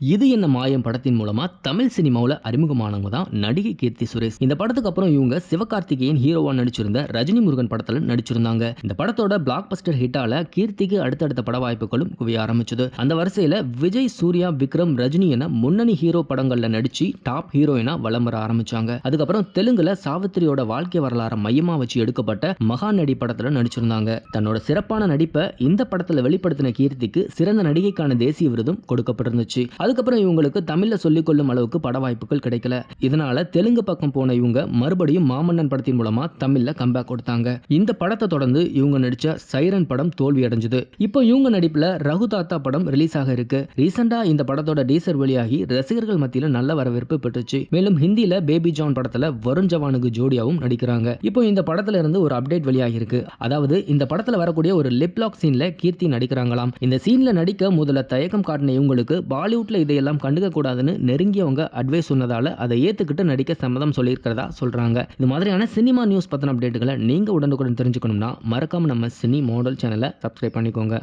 இது என்ன மாயம் படத்தின் மூலமா தமிழ் சினிமாவில் அறிமுகமானவங்க தான் நடிகை கீர்த்தி சுரேஷ். இந்த படத்துக்கு அப்புறம் இவங்க சிவகார்த்திகேயன் ஹீரோவா நடிச்சிருந்த ரஜினி முருகன் படத்துல நடிச்சிருந்தாங்க. இந்த படத்தோட பிளாக் பஸ்டர் ஹிட்டால கீர்த்திக்கு அடுத்தடுத்த பட வாய்ப்புகளும் குவிய ஆரம்பிச்சது. அந்த வரிசையில விஜய் சூர்யா விக்ரம் ரஜினி என முன்னணி ஹீரோ படங்கள்ல நடிச்சு டாப் ஹீரோயினா வலம் வர ஆரம்பிச்சாங்க. அதுக்கப்புறம் தெலுங்குல சாவித்திரியோட வாழ்க்கை வரலாறு மையமா வச்சு எடுக்கப்பட்ட மகாநடி படத்துல நடிச்சிருந்தாங்க. தன்னோட சிறப்பான நடிப்பை இந்த படத்துல வெளிப்படுத்தின கீர்த்திக்கு சிறந்த நடிகைக்கான தேசிய விருதும் கொடுக்கப்பட்டிருந்துச்சு. அதுக்கப்புறம் இவங்களுக்கு தமிழ்ல சொல்லிக்கொள்ளும் அளவுக்கு பட வாய்ப்புகள் கிடைக்கல. இதனால தெலுங்கு பக்கம் போன இவங்க மறுபடியும் மாமன்னன் படத்தின் மூலமா தமிழ்ல கம்பேக் கொடுத்தாங்க. இந்த படத்தை தொடர்ந்து இவங்க நடிச்ச சைரன் படம் தோல்வி அடைஞ்சது. இப்போ இவங்க நடிப்புல ரகு தாத்தா படம் ரிலீஸ் ஆக இருக்கு. ரீசெண்டா இந்த படத்தோட டீசர் வெளியாகி ரசிகர்கள் மத்தியில நல்ல வரவேற்பு பெற்றுச்சு. மேலும் ஹிந்தியில பேபி ஜான் படத்துல வருண் ஜவானுக்கு ஜோடியாவும் நடிக்கிறாங்க. இப்போ இந்த படத்துல இருந்து ஒரு அப்டேட் வெளியாகி இருக்கு. அதாவது இந்த படத்துல வரக்கூடிய ஒரு லிப்லாக் சீன்ல கீர்த்தி நடிக்கிறாங்களாம். இந்த சீன்ல நடிக்க முதல்ல தயக்கம் காட்டின இவங்களுக்கு பாலிவுட்ல இதையெல்லாம் கண்டுக்க கூடாதுன்னு நெருங்கியவங்க அட்வைஸ் சொன்னதால அதை ஏத்துக்கிட்டு நடிக்க சம்மதம் சொல்லியிருக்கிறதா சொல்றாங்க. இது மாதிரியான சினிமா நியூஸ் பத்தின அப்டேட்டுகளை நீங்க உடனுக்குடன் தெரிஞ்சுக்கணும்னா மறக்காம நம்ம சினி மாடல் சேனலை சப்ஸ்கிரைப் பண்ணிக்கோங்க.